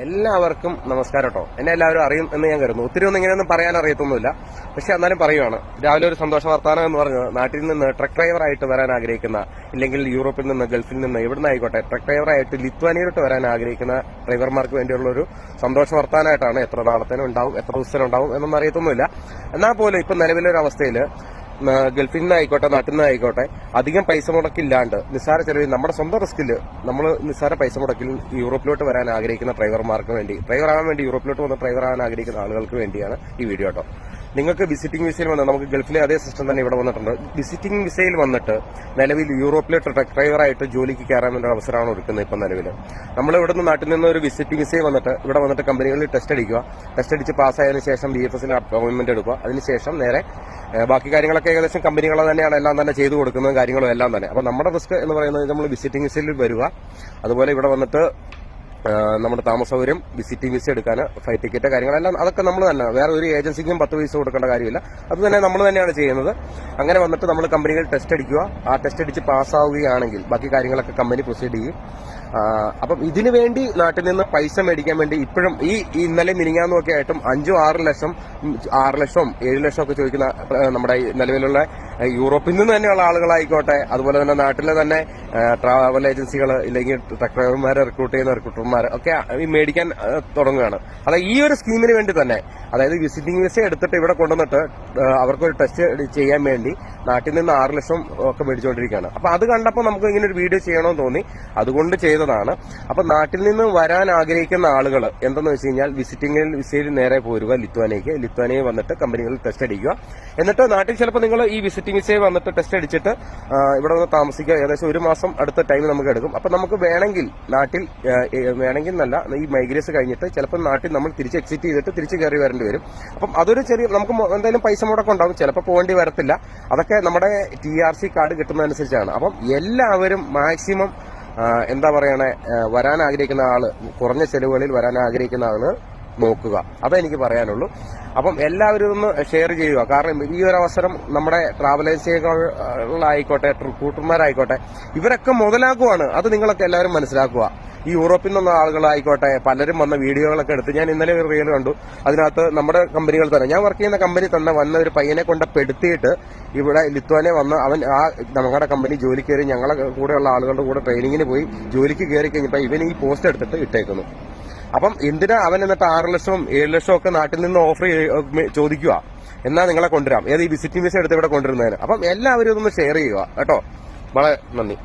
എല്ലാവർക്കും നമസ്കാരം കേട്ടോ എന്നെ എല്ലാവരും അറിയും എന്ന് ഞാൻ കരുതുന്നു. ഒത്തിരി ഒന്നും ഇങ്ങനെയൊന്നും പറയാൻ അറിയത്തൊന്നുമില്ല. പക്ഷെ എന്നാലും പറയുവാണ്. രാവിലെ ഒരു സന്തോഷ വർത്താനം എന്ന് പറഞ്ഞത് നാട്ടിൽ നിന്ന് ട്രക്ക് ഡ്രൈവറായിട്ട് വരാൻ ആഗ്രഹിക്കുന്ന ഇല്ലെങ്കിൽ യൂറോപ്പിൽ നിന്ന് ഗൾഫിൽ നിന്ന് എവിടുന്ന് ആയിക്കോട്ടെ ട്രക്ക് ഡ്രൈവറായിട്ട് ലിത്വാനിയിലോട്ട് വരാൻ ആഗ്രഹിക്കുന്ന ഡ്രൈവർമാർക്ക് വേണ്ടിയുള്ള ഒരു സന്തോഷ വർത്താനമായിട്ടാണ് എത്ര നാളത്തേനും ഉണ്ടാവും എത്ര ദിവസത്തിനുണ്ടാവും എന്നൊന്നും അറിയത്തൊന്നുമില്ല. എന്നാൽ പോലും ഇപ്പം നിലവിലെ ഒരു അവസ്ഥയിൽ ഗൾഫിൽ നിന്നായിക്കോട്ടെ നാട്ടിൽ നിന്നായിക്കോട്ടെ അധികം പൈസ മുടക്കില്ലാണ്ട് നിസ്സാര ചെലവിൽ നമ്മുടെ സ്വന്തം റിസ്കിൽ നമ്മൾ നിസ്സാര പൈസ മുടക്കിൽ യൂറോപ്പിലോട്ട് വരാൻ ആഗ്രഹിക്കുന്ന ഡ്രൈവർമാർക്ക് വേണ്ടി ഡ്രൈവർ ആവാൻ വേണ്ടി യൂറോപ്പിലോട്ട് വന്ന് ഡ്രൈവർ ആവാൻ ആഗ്രഹിക്കുന്ന ആളുകൾക്ക് വേണ്ടിയാണ് ഈ വീഡിയോ കേട്ടോ. നിങ്ങൾക്ക് വിസിറ്റിംഗ് വിസയിൽ വന്ന് നമുക്ക് ഗൾഫിലെ അതേ സിസ്റ്റം തന്നെ ഇവിടെ വന്നിട്ടുണ്ട്. വിസിറ്റിംഗ് വിസയിൽ വന്നിട്ട് നിലവിൽ യൂറോപ്പിലെ ട്രക്ക് ഡ്രൈവറായിട്ട് ജോലിക്ക് കയറാൻ വേണ്ട അവസരമാണ് ഒരുക്കുന്നത് ഇപ്പം നിലവിൽ. നമ്മൾ ഇവിടെ നിന്ന് നാട്ടിൽ നിന്ന് ഒരു വിസിറ്റിംഗ് വിസയിൽ വന്നിട്ട് ഇവിടെ വന്നിട്ട് കമ്പനികളിൽ ടെസ്റ്റ് അടിക്കുക. ടെസ്റ്റ് അടിച്ച് പാസ്സായതിനു ശേഷം ബി എഫ് എസിന് അപ്പോയിൻമെന്റ് എടുക്കുക. അതിനുശേഷം നേരെ ബാക്കി കാര്യങ്ങളൊക്കെ ഏകദേശം കമ്പനികൾ തന്നെയാണ് എല്ലാം തന്നെ ചെയ്തു കൊടുക്കുന്നതും കാര്യങ്ങളും എല്ലാം തന്നെ. അപ്പോൾ നമ്മുടെ റിസ്ക് എന്ന് പറയുന്നത് നമ്മൾ വിസിറ്റിംഗ് വിസയിൽ വരിക. അതുപോലെ ഇവിടെ വന്നിട്ട് നമ്മുടെ താമസ സൗകര്യം വിസിറ്റിംഗ് വിസ എടുക്കാൻ ഫ്ലൈറ്റ് ടിക്കറ്റ് കാര്യങ്ങളെല്ലാം അതൊക്കെ നമ്മൾ തന്നെ. വേറെ ഒരു ഏജൻസിക്കും പത്ത് പൈസ കൊടുക്കേണ്ട കാര്യമില്ല. അത് തന്നെ നമ്മൾ തന്നെയാണ് ചെയ്യുന്നത്. അങ്ങനെ വന്നിട്ട് നമ്മൾ കമ്പനികൾ ടെസ്റ്റ് അടിക്കുക. ആ ടെസ്റ്റ് അടിച്ച് പാസ്സാവുകയാണെങ്കിൽ ബാക്കി കാര്യങ്ങളൊക്കെ കമ്പനി പ്രൊസീഡ് ചെയ്യും. അപ്പം ഇതിനു വേണ്ടി നാട്ടിൽ നിന്ന് പൈസ മേടിക്കാൻ വേണ്ടി ഇപ്പോഴും ഈ ഇന്നലെ മിനിങ്ങാന്നൊക്കെ ആയിട്ടും അഞ്ചോ ആറ് ലക്ഷം ആറ് ലക്ഷം ഏഴ് ലക്ഷം ഒക്കെ ചോദിക്കുന്ന നമ്മുടെ നിലവിലുള്ള യൂറോപ്പിൽ നിന്ന് തന്നെയുള്ള ആളുകളായിക്കോട്ടെ അതുപോലെ തന്നെ നാട്ടിലെ തന്നെ ട്രാവൽ ഏജൻസികൾ ഇല്ലെങ്കിൽ ട്രക്ക് ഡ്രൈവർമാരെ റിക്രൂട്ട് ചെയ്യുന്ന റിക്രൂട്ടർമാർ ഒക്കെ ഈ മേടിക്കാൻ തുടങ്ങുകയാണ്. അതായത് ഈ ഒരു സ്കീമിന് വേണ്ടി തന്നെ അതായത് വിസിറ്റിംഗ് വിസ എടുത്തിട്ട് ഇവിടെ കൊണ്ടുവന്നിട്ട് അവർക്കൊരു ടെസ്റ്റ് ചെയ്യാൻ വേണ്ടി നാട്ടിൽ നിന്ന് ആറ് ലക്ഷം ഒക്കെ മേടിച്ചുകൊണ്ടിരിക്കുകയാണ്. അപ്പൊ അത് കണ്ടപ്പോൾ നമുക്ക് ഇങ്ങനെ ഒരു വീഡിയോ ചെയ്യണമെന്ന് തോന്നി. അതുകൊണ്ട് ചെയ്തതാണ്. അപ്പൊ നാട്ടിൽ നിന്ന് വരാൻ ആഗ്രഹിക്കുന്ന ആളുകൾ എന്തെന്ന് വെച്ച് കഴിഞ്ഞാൽ വിസിറ്റിംഗ് വിസയിൽ നേരെ പോരുക ലിത്വാനയ്ക്ക് ലിത്വാനയിൽ വന്നിട്ട് കമ്പനികളിൽ ടെസ്റ്റ് അടിക്കുക. എന്നിട്ട് നാട്ടിൽ ചിലപ്പോൾ നിങ്ങൾ ഈ വിസിറ്റിംഗ് വിസയെ വന്നിട്ട് ടെസ്റ്റ് അടിച്ചിട്ട് ഇവിടെ വന്ന് താമസിക്കുക. ഏകദേശം ഒരു മാസം അടുത്ത ടൈം നമുക്ക് എടുക്കും. അപ്പം നമുക്ക് വേണമെങ്കിൽ നാട്ടിൽ വേണമെങ്കിൽ എന്നല്ല ഈ മൈഗ്രേസ് കഴിഞ്ഞിട്ട് ചിലപ്പോൾ നാട്ടിൽ നമ്മൾ തിരിച്ച് എക്സിറ്റ് ചെയ്തിട്ട് തിരിച്ച് കയറി വരേണ്ടി വരും. അപ്പം അതൊരു ചെറിയ നമുക്ക് എന്തായാലും പൈസ മുടക്കം ഉണ്ടാവും. ചിലപ്പോൾ പോകേണ്ടി വരത്തില്ല. അതൊക്കെ നമ്മുടെ ടി ആർ സി കാർഡ് കിട്ടുന്നതനുസരിച്ചാണ്. അപ്പം എല്ലാവരും മാക്സിമം എന്താ പറയണേ വരാൻ ആഗ്രഹിക്കുന്ന ആൾ കുറഞ്ഞ ചെലവുകളിൽ വരാൻ ആഗ്രഹിക്കുന്ന ആൾ നോക്കുക. അതേ എനിക്ക് പറയാനുള്ളൂ. അപ്പം എല്ലാവരും ഒന്ന് ഷെയർ ചെയ്യുക. കാരണം ഈ ഒരു അവസരം നമ്മുടെ ട്രാവൽ ഏജൻസികളായിക്കോട്ടെ റിക്രൂട്ടർമാരായിക്കോട്ടെ ഇവരൊക്കെ മുതലാക്കുവാണ്. അത് നിങ്ങളൊക്കെ എല്ലാവരും മനസ്സിലാക്കുക. ഈ യൂറോപ്പിൽ നിന്നുള്ള ആളുകളായിക്കോട്ടെ പലരും വന്ന വീഡിയോകളൊക്കെ എടുത്ത് ഞാൻ ഇന്നലെ ഒരു റീൽ കണ്ടു. അതിനകത്ത് നമ്മുടെ കമ്പനികൾ തന്നെ. ഞാൻ വർക്ക് ചെയ്യുന്ന കമ്പനി തന്നെ വന്ന ഒരു പയ്യനെ കൊണ്ട് പെടുത്തിയിട്ട് ഇവിടെ ലിത്വാനെ വന്ന് അവൻ ആ നമ്മുടെ കമ്പനി ജോലി കയറി ഞങ്ങളെ കൂടെയുള്ള ആളുകളുടെ കൂടെ ട്രെയിനിങ്ങിന് പോയി ജോലിക്ക് കയറി കഴിഞ്ഞപ്പോൾ ഇവൻ ഈ പോസ്റ്റ് എടുത്തിട്ട് ഇട്ടേക്കുന്നു. അപ്പം എന്തിനാ അവൻ എന്നിട്ട് ആറ് ലക്ഷവും ഏഴ് ലക്ഷവും ഒക്കെ നാട്ടിൽ നിന്ന് ഓഫർ ചോദിക്കുക? എന്നാ നിങ്ങളെ കൊണ്ടുവരാം. ഏത് ഈ വിസിറ്റിംഗ് വിസ എടുത്ത് ഇവിടെ കൊണ്ടുവരുന്നതിന്. അപ്പം എല്ലാവരും ഇതൊന്ന് ഷെയർ ചെയ്യുക. കേട്ടോ? വളരെ നന്ദി.